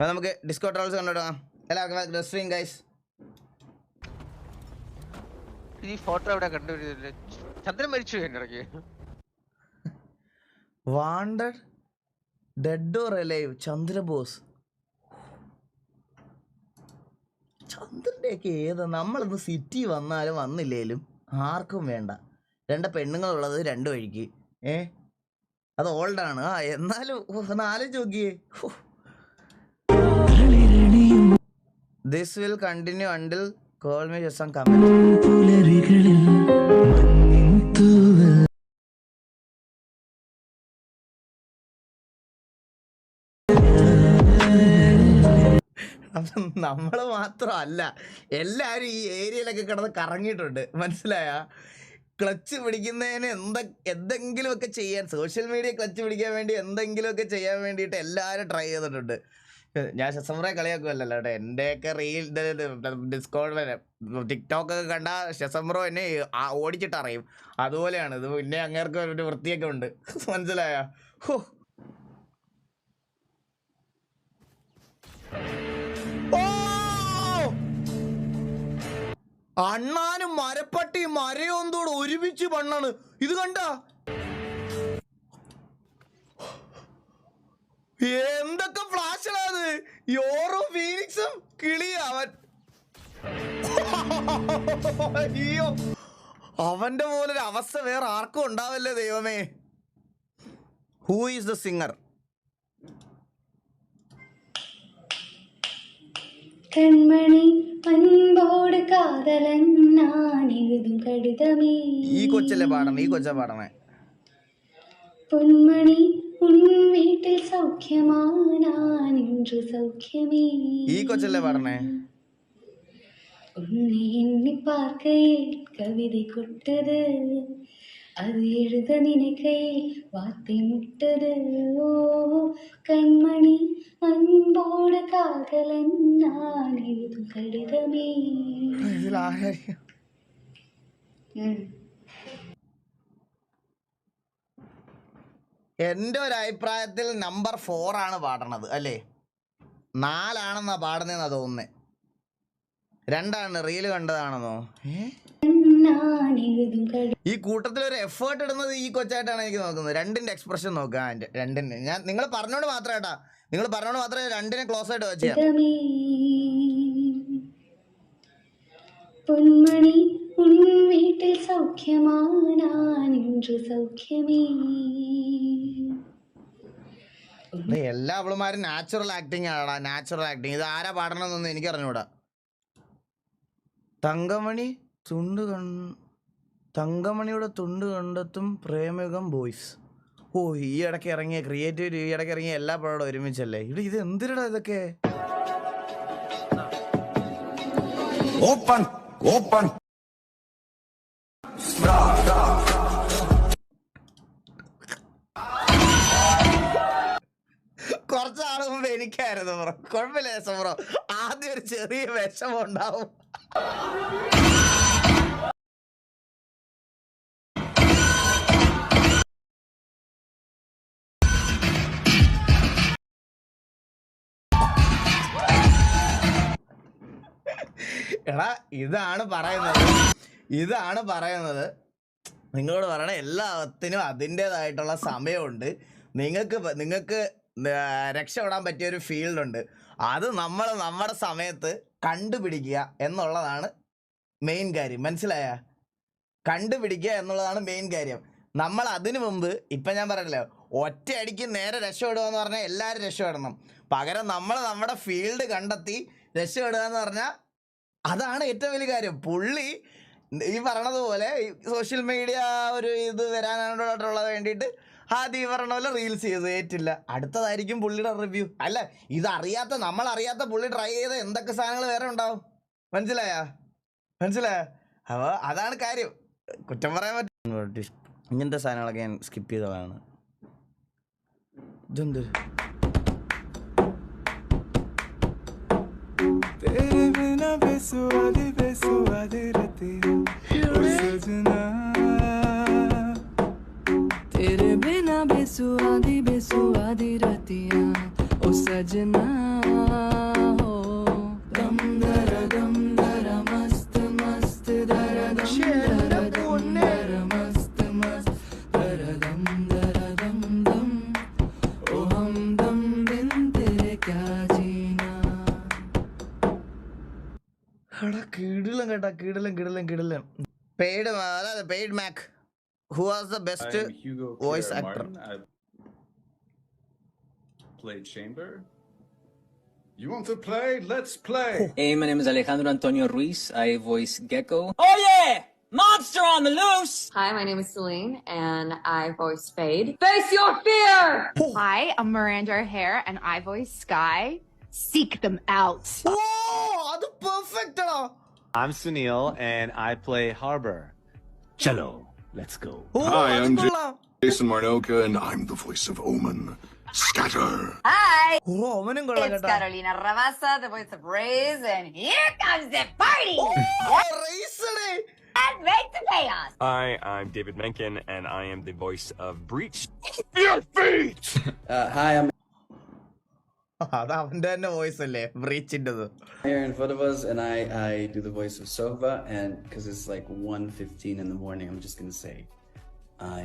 അപ്പൊ നമുക്ക് disco trolls കണ്ടുവിടാം എല്ലാവർക്കും സ്ട്രീം ഗൈസ് ഈ ഫോട്ടോ എവിടെ കണ്ടുപിടിച്ചില്ല ചന്ദ്രൻ മരിച്ചു പോയി എന്റെ ഇടയ്ക്ക്. Wanted dead or alive Chandrabose. ചന്ദ്രന്റെയൊക്കെ ഏത്? നമ്മളിന്ന് സിറ്റി വന്നാലും വന്നില്ലേലും ആർക്കും വേണ്ട. രണ്ട് പെണ്ണുങ്ങളുള്ളത് രണ്ട് വഴിക്ക്. ഏ? അത് ഓൾഡാണ് ആ എന്നാലും നാലും ഒന്ന് ആലോചിച്ച് നോക്കിയേ. This will continue until call me just comment നമ്മൾ മാത്രമല്ല എല്ലാവരും ഈ ഏരിയയിലൊക്കെ കിടന്ന് കറങ്ങിയിട്ടുണ്ട്. മനസ്സിലായ? ക്ലച്ച് പിടിക്കുന്നതിന് എന്താ എന്തെങ്കിലുമൊക്കെ ചെയ്യാൻ സോഷ്യൽ മീഡിയ ക്ലച്ച് പിടിക്കാൻ വേണ്ടി എന്തെങ്കിലുമൊക്കെ ചെയ്യാൻ വേണ്ടിയിട്ട് എല്ലാവരും ട്രൈ ചെയ്തിട്ടുണ്ട്. ഞാൻ ശസംറെ കളിയാക്കുമല്ലോ കേട്ടോ. എന്റെയൊക്കെ റീൽ ഡിസ്കോഡ് ടിക്ടോക്ക് ഒക്കെ കണ്ട ശസംബ്രോ എന്നെ ഓടിച്ചിട്ടറിയും അതുപോലെയാണ്. ഇത് പിന്നെ അങ്ങേർക്ക് ഒരു വൃത്തിയൊക്കെ ഉണ്ട്. മനസ്സിലായ! അണ്ണാനും മരപ്പട്ടിയും മരയോന്തോട് ഒരുമിച്ച് പണ്ണാണ്. ഇത് കണ്ട? എന്തൊക്കെ ഫ്ലാഷാണ് യോറും ഫീനിക്സും കിളി അവൻ അയ്യോ. അവന്റെ പോലൊരു അവസ്ഥ വേറെ ആർക്കും ഉണ്ടാവല്ലേ ദൈവമേ. Who is the singer Kanmani Anbodu Kadhalan ഞാൻ എഴുതും കടിതമേ. ഈ കൊച്ചല്ലേ പാടണം ഈ കൊച്ച പാടണേ பொன்மணி உன் வீட்டில் சௌக்கியமா நான் இன்று சௌக்கியமே ഈ കൊച്ചല്ലേ പറഞ്ഞേ உன்னை எண்ணி பார்க்கையில் கவிதை கொட்டது அது எழுத நினைக்கையில் வார்த்தை முட்டது ஓ கண்மணி அன்போடு காதலன் நான் எழுதும் கடிதமே ഇതിലാരായിരിക്കും ഉം. എന്റെ ഒരു അഭിപ്രായത്തിൽ നമ്പർ ഫോറാണ് പാടണത് അല്ലേ? നാലാണെന്നാണ് പാടുന്നതെന്നാ തോന്നുന്നത് രണ്ടാണ് റീൽ കണ്ടതാണെന്നോ? ഈ കൂട്ടത്തിൽ ഒരു എഫേർട്ട് ഇടുന്നത് ഈ കൊച്ചായിട്ടാണ് എനിക്ക് നോക്കുന്നത്. രണ്ടിന്റെ എക്സ്പ്രഷൻ നോക്കുക എന്റെ രണ്ടിന്റെ ഞാൻ നിങ്ങൾ പറഞ്ഞോണ്ട് മാത്രം ഏട്ടാ നിങ്ങൾ പറഞ്ഞോണ്ട് മാത്രമേ രണ്ടിനെ ക്ലോസ് ആയിട്ട് വെച്ചാ വീട്ടിൽ സൗഖ്യമാനാൻ സൗഖ്യമേ. എല്ലാ അവളുമാരും നാച്ചുറൽ ആക്ടിങ് ആടാ നാച്ചുറൽ ആക്ടിങ് ഇത് ആരാ പാടണമെന്നൊന്നും എനിക്ക് അറിഞ്ഞൂടാ തങ്കമണി തുണ്ട് കൺ തങ്കമണിയുടെ തുണ്ട് കണ്ടെത്തും പ്രേമയുഗം ബോയ്സ് ഓ ഈ ഇടയ്ക്ക് ഇറങ്ങിയ ക്രിയേറ്റീവ് ഈ ഇടയ്ക്ക് ഇറങ്ങിയ എല്ലാ പടവും ഒരുമിച്ചല്ലേ? ഇവിടെ ഇത് എന്തിനടാ ഇതൊക്കെ? Open, open. കുറച്ചാൾ മുമ്പ് എനിക്കായിരുന്നു ബ്രോ. കുഴപ്പമില്ല രസം ബ്രോ. ആദ്യം ഒരു ചെറിയ വിഷമം ഉണ്ടാവും. എടാ ഇതാണ് പറയുന്നത്. ഇതാണ് പറയുന്നത്. നിങ്ങളോട് പറയണ എല്ലാത്തിനും അതിന്റെതായിട്ടുള്ള സമയമുണ്ട്. നിങ്ങൾക്ക് നിങ്ങൾക്ക് രക്ഷപ്പെടാൻ പറ്റിയ ഒരു ഫീൽഡ് ഉണ്ട്. അത് നമ്മൾ നമ്മുടെ സമയത്ത് കണ്ടുപിടിക്കുക എന്നുള്ളതാണ് മെയിൻ കാര്യം. മനസ്സിലായ? കണ്ടുപിടിക്കുക എന്നുള്ളതാണ് മെയിൻ കാര്യം. നമ്മൾ അതിനു മുമ്പ് ഇപ്പം ഞാൻ പറഞ്ഞല്ലോ ഒറ്റയടിക്ക് നേരെ രക്ഷപ്പെടുക എന്ന് പറഞ്ഞാൽ എല്ലാവരും രക്ഷപ്പെടണം. പകരം നമ്മൾ നമ്മുടെ ഫീൽഡ് കണ്ടെത്തി രക്ഷപ്പെടുക എന്ന് പറഞ്ഞാൽ അതാണ് ഏറ്റവും വലിയ കാര്യം. പുള്ളി ഈ പറഞ്ഞതുപോലെ സോഷ്യൽ മീഡിയ ഒരു ഇത് വരാനായിട്ടുള്ളത് വേണ്ടിയിട്ട് ആദ്യം ഈ പറഞ്ഞ പോലെ റീൽസ് ചെയ്ത് ഏറ്റില്ല അടുത്തതായിരിക്കും പുള്ളിയുടെ റിവ്യൂ അല്ല ഇതറിയാത്ത നമ്മൾ അറിയാത്ത പുള്ളി ട്രൈ ചെയ്ത എന്തൊക്കെ സാധനങ്ങൾ വേറെ ഉണ്ടാവും മനസ്സിലായ മനസ്സിലായ അപ്പോൾ അതാണ് കാര്യം കുറ്റം പറയാൻ പറ്റും ഇങ്ങനത്തെ സാധനങ്ങളൊക്കെ ഞാൻ സ്കിപ്പ് ചെയ്തതാണ് ഇതെന്ത് तेरे बिना बेसुआदी बेसुआदी रतियां ओ सजना तेरे बिना बेसुआदी बेसुआदी रतिया ओ सजना हो गम दर गम दर मस्त मस्त दर गम दर गम दर मस्त मस्त दर गम दर गम दम ओ हम दम बिन तेरे क्या जीना அட கிடலங்கடா கிடலன் கிடலன் கிடலன் பெய்டு அதாவது paid make Who was the best voice actor? I played Chamber. You want to play? Let's play. Hey, my name is Alejandro Antonio Ruiz. I voice Gecko. Oh yeah! Monster on the loose! Hi, my name is Celine, and I voice Fade. Face your fear! Hi, I'm Miranda O'Hare, and I voice Sky. Seek them out. Whoa! The perfect! I'm Sunil, and I play Harbor. Cello. Let's go. Oh, hi, I'm Jason Marnoka, and I'm the voice of Omen. Scatter. Hi. Oh, it's Carolina Rabasa, the voice of Raze, and here comes the party. Oh, Raze And make the chaos. Hi, I'm David Menken, and I am the voice of Breach. Your feet. uh, hi, I'm അത് അവന്റെ തന്നെ voice അല്ലേ ബ്രീച്ചിൻ്റെത് Aaron Vodovas, and I, I do the voice of Sova. And because it's like 1.15 in the morning, I'm just gonna say, I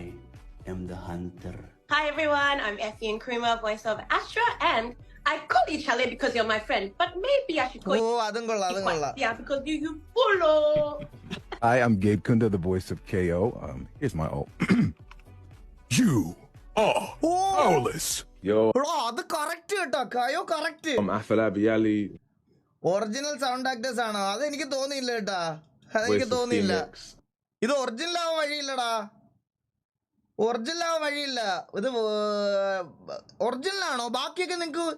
am the hunter. Hi everyone, I'm Effie and Krima, voice of Astra, and I call you Chalet because you're my friend, but maybe I should oh call you അതും കൊള്ളാം അതും കൊള്ളാം yeah because you you follow. Hi, I'm Gabe Kunda, the voice of KO. Um, here's my ult. you അത് correct കേട്ടോ. കയോ correct original sound actors ആണോ? അത് എനിക്ക് തോന്നിയില്ല കേട്ടാ. അതെനിക്ക് എനിക്ക് തോന്നിയില്ല. ഇത് ഒറിജിനൽ ആവാൻ വഴിയില്ലടാ. ഒറിജിനൽ ആവാൻ വഴിയില്ല. ഇത് ഒറിജിനൽ ആണോ? ബാക്കിയൊക്കെ നിങ്ങക്ക്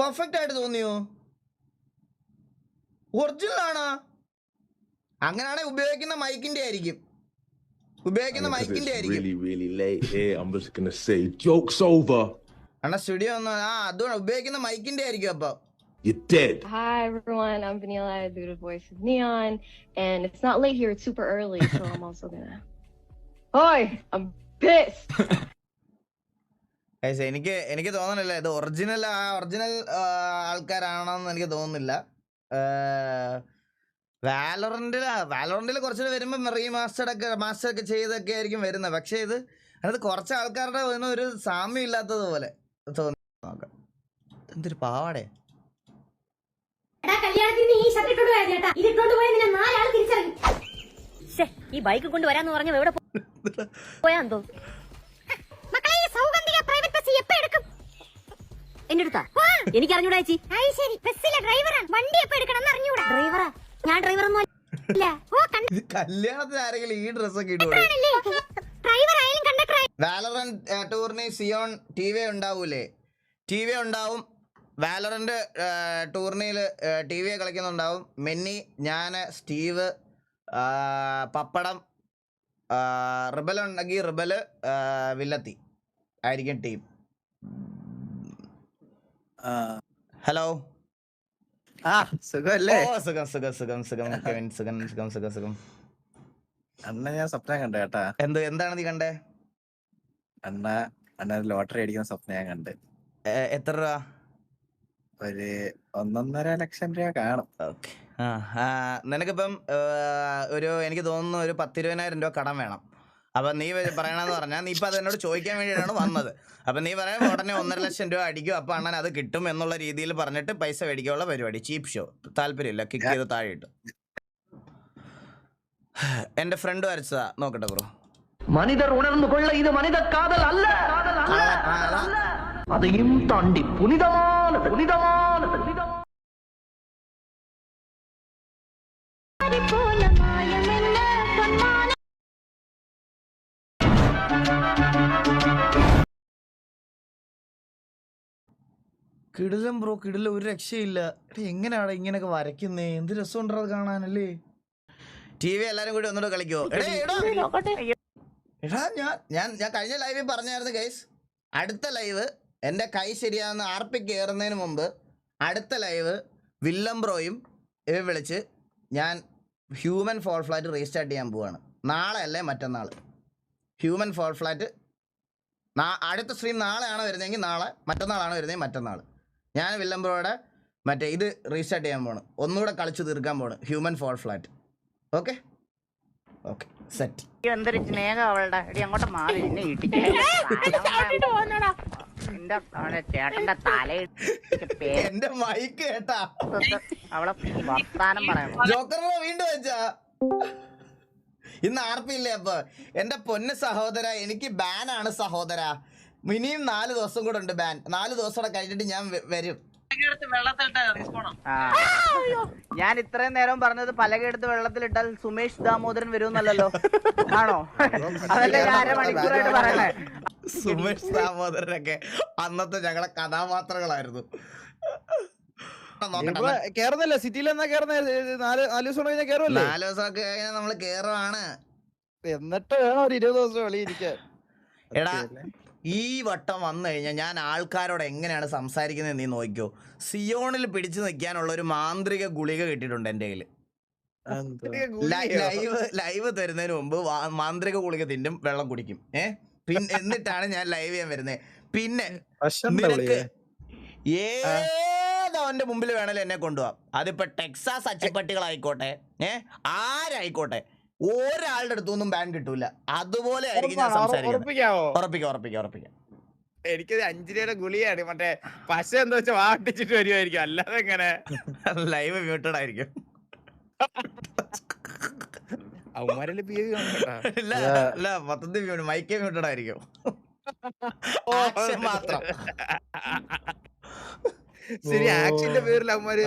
പെർഫെക്റ്റ് ആയിട്ട് തോന്നിയോ? ഒറിജിനൽ ആണോ? അങ്ങനെയാണെങ്കിൽ ഉപയോഗിക്കുന്ന മൈക്കിന്റെ ആയിരിക്കും. ഉപയോഗിക്കുന്ന I mean, 'cause മൈക്കിന്റെ it's ആയിരിക്കും really, really late here. I'm just gonna say, joke's over. Anna studio ഒന്ന് ആ അത് ഉപയോഗിക്കുന്ന മൈക്കിന്റെ ആയിരിക്കും അപ്പൊ You're dead. Hi, everyone. I'm Vanilla. I do the voice of Neon. And it's not late here, it's super early. So I'm also gonna. Oi! I'm pissed! Guys, എനിക്ക് എനിക്ക് തോന്നണില്ല ഇത് ഒറിജിനൽ ആ ഒറിജിനൽ ആൾക്കാരാണെന്ന് എനിക്ക് തോന്നുന്നില്ല വാലോറന്റിൽ വാലോറന്റിൽ കുറച്ചുകൂടെ വരുമ്പോൾ റീമാസ്റ്റർഡ് ഒക്കെ മാസ്റ്റർ ഒക്കെ ചെയ്തൊക്കെ ആയിരിക്കും വരുന്നത്. പക്ഷേ ഇത് അതായത് കുറച്ച് ആൾക്കാരുടെ ഒന്നും ഒരു സാമ്യം ഇല്ലാത്തത് പോലെ തോന്നി നോക്കാം എന്തൊരു പാവാടേ. കല്യാണത്തിന് ഈ ബൈക്ക് കൊണ്ട് വരാന്ന് പറഞ്ഞ എവിടെ പോയാന്തോ മക്കളെ ഈ സൗഗന്ധിക പ്രൈവറ്റ് ബസ് എപ്പോ എടുക്കും? എന്റെ അടുത്താ എനിക്ക് അറിഞ്ഞൂടാ ചേച്ചി ശരി. ബസ്സിലെ ഡ്രൈവറാ വണ്ടി എപ്പോ എടുക്കണം അറിഞ്ഞൂടാ. ഡ്രൈവറാ ഞാൻ ഡ്രൈവർ ഒന്നും അല്ല. ഓ ഇത് കല്യാണത്തിന് ആരെങ്കിലും ഈ ഡ്രസ്സൊക്കെ ഇടുവോ? കണ്ടല്ലേ ഡ്രൈവർ ആയാലും കണ്ടക്ടർ വാലറൻ ടൂറിന് സിയോൺ ടി വി ഉണ്ടാവൂലേ? ടി വി ഉണ്ടാവും വാലറന്റ് ടൂർണിയിൽ ടി വി കളിക്കുന്നുണ്ടാവും. മെന്നി ഞാൻ സ്റ്റീവ് ആ, പപ്പടം റിബൽ ഉണ്ടെങ്കിൽ റിബൽ ആ, വില്ലത്തി ആയിരിക്കും ടീം ഹലോ സുഖമല്ലേ ഓ സുഖം സുഖം സുഖം സുഖം. കെവിൻ സുഖം സുഖം സുഖം സുഖം. അണ്ണ ഞാൻ സ്വപ്നം കണ്ട കേട്ടാ. എന്ത് എന്താണ് നീ കണ്ടേ? അണ്ണ അണ്ണ ലോട്ടറി അടിക്കുന്ന സ്വപ്നം ഞാൻ കണ്ട്. എത്ര രൂപ? ഒരു ഒന്നൊന്നര ലക്ഷം രൂപ കാണും. ഓക്കെ. ആ ആ, നിനക്കിപ്പം ഒരു എനിക്ക് തോന്നുന്നു ഒരു പത്തിരുപതിനായിരം രൂപ കടം വേണം. അപ്പൊ നീ പറയണെന്ന് പറഞ്ഞാൽ നീ ഇപ്പൊ അത് ചോദിക്കാൻ വേണ്ടിയിട്ടാണ് വന്നത്. അപ്പൊ നീ പറയാൻ ഉടനെ ഒന്നര ലക്ഷം രൂപ അടിക്കും. അപ്പൊ അണ്ണൻ അത് കിട്ടും എന്നുള്ള രീതിയിൽ പറഞ്ഞിട്ട് പൈസ മേടിക്കാനുള്ള പരിപാടി. ചീപ്പ് ഷോ. താല്പര്യമില്ല. കിക്ക് ചെയ്ത് താഴെ ഇട്ടു എന്റെ ഫ്രണ്ട് വരച്ചതാ. നോക്കട്ടെ ബ്രോ മനിതർ ഉണർന്നു കൊള്ള ഇത് മനിത കാതൽ അല്ല. അതെയും തണ്ടി. പുനിതമാണ്. പുനിതമാണ്. കിടിലം ബ്രോ കിടിലം. ഒരു രക്ഷയില്ല. എടാ എങ്ങനെയാണ് ഇങ്ങനെയൊക്കെ വരയ്ക്കുന്നേ? എന്ത് രസം രസമുണ്ടോ അത് കാണാനല്ലേ? ടി വി എല്ലാരും കൂടി ഒന്നുകൂടെ കളിക്കോ? എടാ, ഞാൻ ഞാൻ ഞാൻ കഴിഞ്ഞ ലൈവിൽ പറഞ്ഞായിരുന്നു ഗൈസ് അടുത്ത ലൈവ് എന്റെ കൈ ശരിയാകുന്ന ആർ പി കയറുന്നതിന് മുമ്പ് അടുത്ത ലൈവ് വില്ലം ബ്രോയും ഇവ വിളിച്ച് ഞാൻ ഹ്യൂമൻ ഫോൾ ഫ്ലാറ്റ് റീസ്റ്റാർട്ട് ചെയ്യാൻ പോവാണ്. നാളെ അല്ലേ മറ്റന്നാൾ? ഹ്യൂമൻ ഫോൾ ഫ്ലാറ്റ് അടുത്ത സ്ട്രീം നാളെയാണ് വരുന്നതെങ്കിൽ നാളെ മറ്റന്നാളാണ് വരുന്നതെങ്കിൽ മറ്റന്നാൾ. ഞാൻ വില്ലംബ്രോയുടെ മറ്റേ ഇത് റീസ്റ്റാർട്ട് ചെയ്യാൻ പോണ്. ഒന്നുകൂടെ കളിച്ച് തീർക്കാൻ പോണ്. Human Fall Flat okay okay set എന്തൊരു സ്നേഹം അവളുടെ. എടി അങ്ങോട്ട് മാറി. എന്നെ ചേട്ടന്റെ തലയിട്ട് എന്റെ മൈക്ക് കേട്ടാ. അവളെ വർത്താനം പറയണം ജോക്കറിനെ വീണ്ടും വെച്ചാ. ഇന്ന് ആർപ്പില്ലേ അപ്പൊ? എന്റെ പൊന്ന് സഹോദര എനിക്ക് ബാനാണ് സഹോദര. ഇനിയും നാല് ദിവസം കൂടെ ഉണ്ട് ബാൻ നാല് ദിവസം കൂടെ കഴിഞ്ഞിട്ട് ഞാൻ വരും. ഞാൻ ഇത്രയും നേരം പറഞ്ഞത് പലകെടുത്ത് വെള്ളത്തിലിട്ടാൽ സുമേഷ് ദാമോദരൻ വരുമെന്നല്ലോ ആണോ? അതല്ലേ ഞാൻ അരമണിക്കൂറായിട്ട് പറയണേ. സുമേഷ് ദാമോദരനൊക്കെ അന്നത്തെ ഞങ്ങളെ കഥാപാത്രങ്ങളായിരുന്നു. കേറുന്നല്ലേ? സിറ്റിയിൽ എന്നാ കേറുന്ന? നാല് നാല് ദിവസം കഴിഞ്ഞാൽ കേറുമല്ലേ നാല് ദിവസമൊക്കെ കഴിഞ്ഞാൽ നമ്മൾ കേറുവാണ്. എന്നിട്ട് വേണം ഒരു ഇരുപത് ദിവസം വെളിയിരിക്കാൻ എടാ ഈ വട്ടം വന്നു കഴിഞ്ഞാൽ ഞാൻ ആൾക്കാരോട് എങ്ങനെയാണ് സംസാരിക്കുന്നത് നീ നോക്കിയോ സിയോണിൽ പിടിച്ചു നിൽക്കാനുള്ള ഒരു മാന്ത്രിക ഗുളിക കിട്ടിയിട്ടുണ്ട് എന്റെ കയ്യിൽ ലൈവ് ലൈവ് തരുന്നതിന് മുമ്പ് മാന്ത്രിക ഗുളിക തിന്നും വെള്ളം കുടിക്കും. ഏ? പിന്നെ എന്നിട്ടാണ് ഞാൻ ലൈവ് ചെയ്യാൻ വരുന്നത് പിന്നെ നിനക്ക് ഏതവന്റെ മുമ്പിൽ വേണേലും എന്നെ കൊണ്ടുപോവാം. അതിപ്പോ ടെക്സാസ് അച്ചപ്പട്ടികളായിക്കോട്ടെ. ഏ? ആരായിക്കോട്ടെ? ഒരാളുടെ അടുത്തൊന്നും ബാൻ കിട്ടൂല. അതുപോലെ ആയിരിക്കും ഞാൻ സംസാരിക്കുന്നത്. ഉറപ്പിക്കാവോ? ഉറപ്പിക്കാം ഉറപ്പിക്കാം ഉറപ്പിക്കാം. എനിക്കത് അഞ്ചു രൂപയുടെ ഗുളിയാണ് മറ്റേ പശ എന്താ വെച്ചാൽ വാട്ടിച്ചിട്ട് വരുമായിരിക്കും അല്ലാതെ എങ്ങനെ? ലൈവ് മ്യൂട്ടഡ് ആയിരിക്കും. ായിരിക്കും മൈക്കേ മ്യൂട്ടഡ് ആയിരിക്കും. മാത്രം. ശരി ആക്ഷന്റെ പേരിൽ അവന്മാര്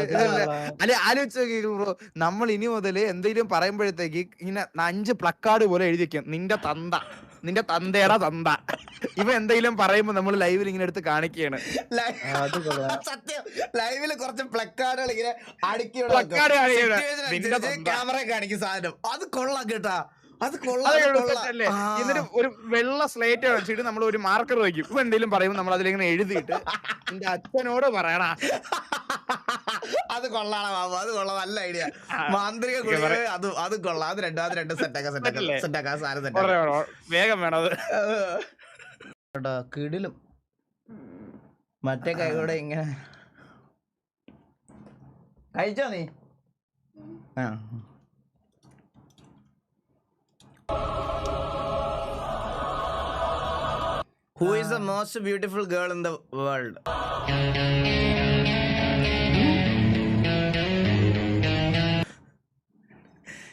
അല്ലെ ആലോചിച്ച് നോക്കി ബ്രോ നമ്മൾ ഇനി മുതൽ എന്തെങ്കിലും പറയുമ്പോഴത്തേക്ക് ഇങ്ങനെ അഞ്ച് പ്ലക്കാർഡ് പോലെ എഴുതി വെക്കും. നിന്റെ തന്ത നിന്റെ തന്തയുടെ തന്ത. ഇവ എന്തെങ്കിലും പറയുമ്പോ നമ്മൾ ലൈവിൽ ഇങ്ങനെ എടുത്ത് കാണിക്കുകയാണ്. സത്യം. ലൈവിൽ കുറച്ച് പ്ലക്കാർഡുകൾ ഇങ്ങനെ അടുക്കി നിന്റെ ക്യാമറ കാണിക്കും സാധനം. അത് കൊള്ളാം കേട്ടാ. അത്. എന്നിട്ട് ഒരു വെള്ള സ്ലേറ്റ് വെച്ചിട്ട് നമ്മൾ ഒരു മാർക്കർ വയ്ക്കും. ഇപ്പൊ എന്തെങ്കിലും പറയുമ്പോൾ നമ്മൾ അതിലിങ്ങനെ എഴുതിയിട്ട് എന്റെ അച്ഛനോട് പറയണ അത് കൊള്ളാണ് ബാബു അത് കൊള്ളാം. നല്ല ഐഡിയ. മാന്ത്രിക ഗുളിക അത് അത് കൊള്ളാം. അത് രണ്ടും അത് രണ്ടും സെറ്റാക്കാം സെറ്റാക്കാം? സെറ്റാക്കാം സാധനം സെറ്റാക്കാം വേഗം വേണം അത്. കിടിലും. മറ്റേ കൈകൂടെ ഇങ്ങനെ. കഴിച്ചോ നീ? ആ. Who is the most beautiful girl in the world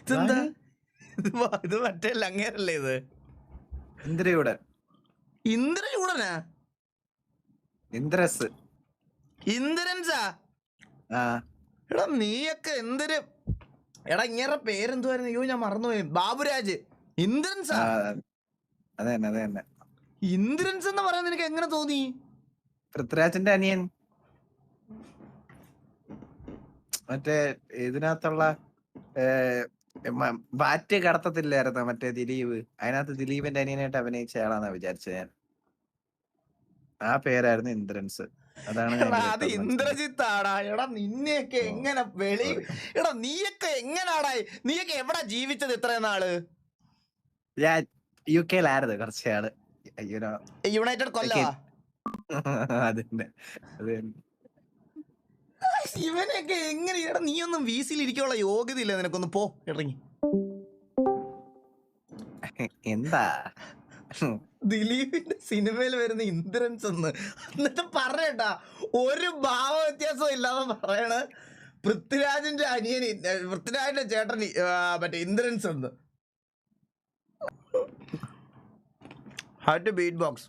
ഇതെന്താ? ഇത് മറ്റേ ലങ്ങേരല്ലേ ഇത്? ഇന്ദ്രയുടെ. ഇന്ദ്രചൂടനാ ഇന്ദ്രസ്. ഇന്ദ്രൻസാ? എടാ നീയൊക്കെ എന്തൊരു എടാ ഇങ്ങനെ പേരെന്തുവായിരുന്നു? അയ്യോ ഞാൻ മറന്നുപോയി. ബാബുരാജ്. ഇന്ദ്രൻസാ അതെ തന്നെ അതെ തന്നെ ഇന്ദ്രൻസ് എന്ന് പറയാൻ നിനക്ക് എങ്ങനെ തോന്നി? പൃഥ്വിരാജിന്റെ അനിയൻ. മറ്റേ ഇതിനകത്തുള്ള ബാറ്റ് കടത്തത്തില്ലായിരുന്നോ മറ്റേ ദിലീപ്? അതിനകത്ത് ദിലീപിന്റെ അനിയനായിട്ട് അഭിനയിച്ച ആളാന്നാ വിചാരിച്ചത് ഞാൻ. ആ പേരായിരുന്നു ഇന്ദ്രൻസ് അതാണ് അത് ഇന്ദ്രജിത്താടാ. എടാ നിന്നെയൊക്കെ എങ്ങനെ വെളി എടാ നീയൊക്കെ എങ്ങനാടാ? നീയൊക്കെ എവിടെ ജീവിച്ചത് ഇത്രയും നാൾ? ഞാൻ യു കെയിലായിരുന്നു കുറച്ചാൾ യുണൈറ്റഡ് അതിന്റെ തന്നെ. ഇവനെയൊക്കെ എങ്ങനെ എടാ നീ ഒന്നും വി സിയിൽ ഇരിക്കാനുള്ള യോഗ്യത ഇല്ല നിനക്കൊന്ന് പോ ഇറങ്ങി. എന്താ? ദിലീപിന്റെ സിനിമയിൽ വരുന്ന ഇന്ദ്രൻസ് എന്ന് എന്നിട്ട് പറയട്ടാ ഒരു ഭാവ വ്യത്യാസവും ഇല്ലാതെ പറയണ. പൃഥ്വിരാജിന്റെ അനിയൻ ഏ, പൃഥ്വിരാജിന്റെ ചേട്ടൻ ഇ- മറ്റേ ഇന്ദ്രൻസ് എന്ന് ஹட் பீட் பாக்ஸ்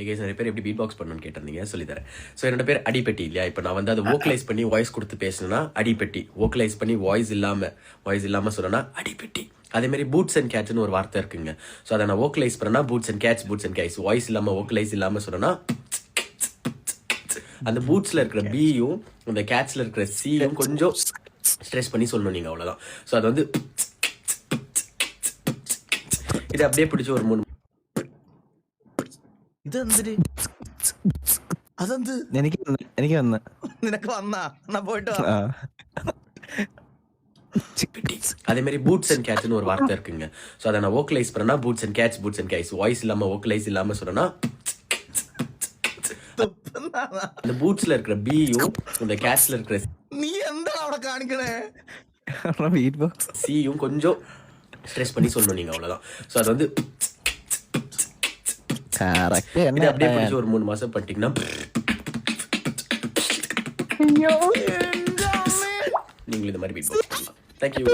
ஏகே நிறைய பேர் எப்படி பீட் பாக்ஸ் பண்ணணும்னு கேட்டிருந்தீங்க சொல்லித்தரேன். ஸோ என்னோட பேர் அடிப்பெட்டி இல்லையா? இப்போ நான் வந்து அதை ஓக்கலைஸ் பண்ணி வாய்ஸ் கொடுத்து பேசணும்னா அடிப்பெட்டி ஓக்கலைஸ் பண்ணி வாய்ஸ் இல்லாமல் வாய்ஸ் இல்லாமல் சொல்லணும்னா அடிப்பெட்டி அதேமாதிரி பூட்ஸ் அண்ட் கேட்ச்னு ஒரு வார்த்தை இருக்குங்க. ஸோ அதை நான் ஓக்கலைஸ் பண்ணனா boots and cats boots and cats voice இல்லாமல் ஓக்கலைஸ் இல்லாமல் சொல்லணும்னா அந்த பூட்ஸில் இருக்கிற பியும் அந்த கேட்ச்ல இருக்கிற சியும் கொஞ்சம் ஸ்ட்ரெஸ் பண்ணி சொல்லணும் நீங்கள் அவ்வளோதான் ஸோ அது வந்து இது அப்படியே பிடிச்சி ஒரு மூணு ഇതെന്തിന് അതെന്ത് എനിക്ക് വന്ന്- എനിക്ക് വന്ന് നിനക്ക് വന്നാ എന്നാ പോയിട്ട് വാ. ആ. அதே மாதிரி பூட்ஸ் அண்ட் கேட்ச்னு ஒரு வார்த்தை இருக்குங்க ஸோ அதை நான் வோக்கலைஸ் பண்ணனா boots and cats boots and cats voice இல்லாமல் வோக்கலைஸ் இல்லாமல் சொன்னா തുപ്പുന്നാ இந்த பூட்ஸ்ல இருக்கிற பியும் இந்த கேட்ஸ்ல இருக்கிற നീ എന്താണ് അവിടെ കാണിക്കണേ ബീറ്റ് ബോക്സ് சியும் கொஞ்சம் ஸ்ட்ரெஸ் பண்ணி சொல்லணும் நீங்க அவ்வளவுதான் ஸோ அது வந்து കറക്റ്റ് இது அப்படியே பிடிச்சி ஒரு மூணு மாசம் பண்ணிட்டீங்கன்னா நீங்களும் இந்த மாதிரி பீட் பாக்ஸ் பண்ணலாம் தேங்க்யூ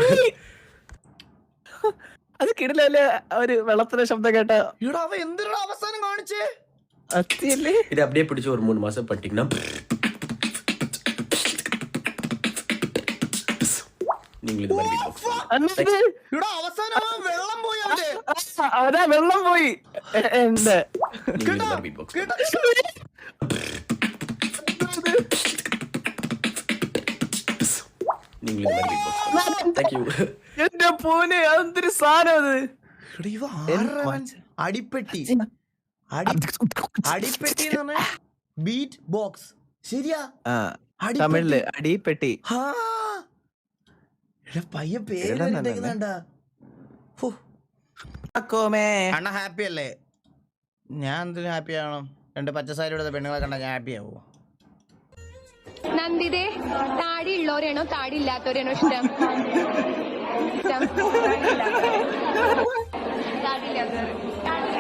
അത് കിടിലല്ലേ ഒരു വെള്ളത്തിന്റെ ശബ്ദം കേട്ട ഇവിടെ അവ എന്തിനാ അവസാനം കാണിച്ചേ അത്തിയല്ലേ இது அப்படியே பிடிச்சி ஒரு மூணு மாசம் பண்ணிட்டீங்கன்னா അതാ വെള്ളം പോയി. എന്റെ പോനെ അതെന്തൊരു സാധനം അടിപ്പെട്ടി. അടിപ്പെട്ടി എന്ന് ബീറ്റ് ബോക്സ് ശരിയാ? തമിഴിൽ അടിപ്പെട്ടി. പയ്യ പേര്. അണ്ണ ഹാപ്പി അല്ലേ? ഞാൻ എന്തിനു ഹാപ്പി ആണോ രണ്ട് പച്ചസാരി എടുത്ത പെണ്ണുങ്ങളെ കണ്ട ഞാൻ ഹാപ്പി ആവോ? നന്ദിതേ താടി ഉള്ളവരെയാണോ? താടി ഇല്ലാത്തവരെയാണോ ഇഷ്ടം? ഇഷ്ടം. താടി ഇല്ലാത്തവർ അതെ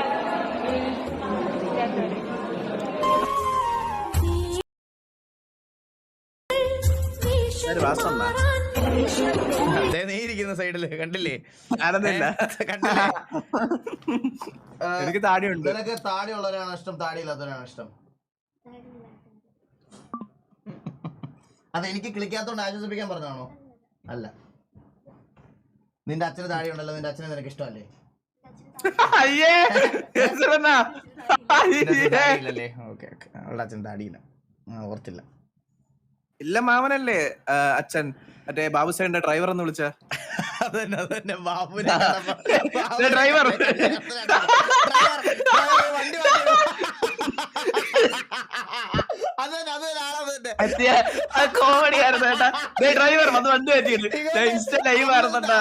നീ ഇരിക്കുന്ന സൈഡിൽ കണ്ടില്ലേ? കണ്ടില്ലേ? എനിക്ക് താടിയുണ്ട്. നിനക്ക് താടിയുള്ളവരാണോ ഇഷ്ടം? താടിയില്ലാത്തവരാണോ ഇഷ്ടം? അത് എനിക്ക് കിളിക്കാത്തോണ്ട് ആശ്വസിപ്പിക്കാൻ പറഞ്ഞാണോ അല്ല. നിന്റെ അച്ഛന് താടി ഉണ്ടല്ലോ നിന്റെ അച്ഛനെ നിനക്ക് ഇഷ്ടമല്ലേ? അയ്യേ. താടിയില്ലല്ലേ? Okay okay. അവളുടെ അച്ഛൻ താടിയില്ല. ഓർത്തില്ല. ഇല്ല മാമനല്ലേ? അച്ഛൻ. മറ്റേ ബാബുസേന്റെ ഡ്രൈവർ എന്ന് വിളിച്ച. അതന്നെ അതന്നെ. ബാബുനെ ഡ്രൈവർ കോമഡി ആയിരുന്നു ഡ്രൈവർ വന്ന് വണ്ടി പറ്റിയില്ല ഇൻസ്റ്റ ലൈവ് ആയിരുന്നട്ടാ.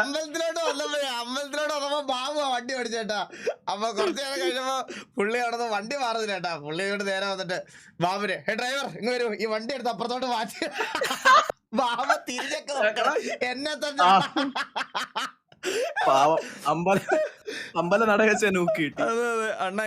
ബാബു ചേട്ടാ. വണ്ടി അപ്പൊ കുറച്ചു നേരം കഴിഞ്ഞപ്പോ പുള്ളി അവിടെ നിന്ന് വണ്ടി മാറുന്നില്ല ചേട്ടാ. പുള്ളി ഇങ്ങോട്ട് നേരെ വന്നിട്ട് ബാബുനെ ഹേ ഡ്രൈവർ ഇങ്ങ് വരൂ. ഈ വണ്ടി എടുത്ത് അപ്പുറത്തോട്ട് മാറ്റി. ബാബു തിരിഞ്ഞൊക്കെ നോക്കണം. എന്നെ തന്നെ പാവം. അമ്പല അമ്പല നട വെച്ച് അതെ അതെ. അണ്ണ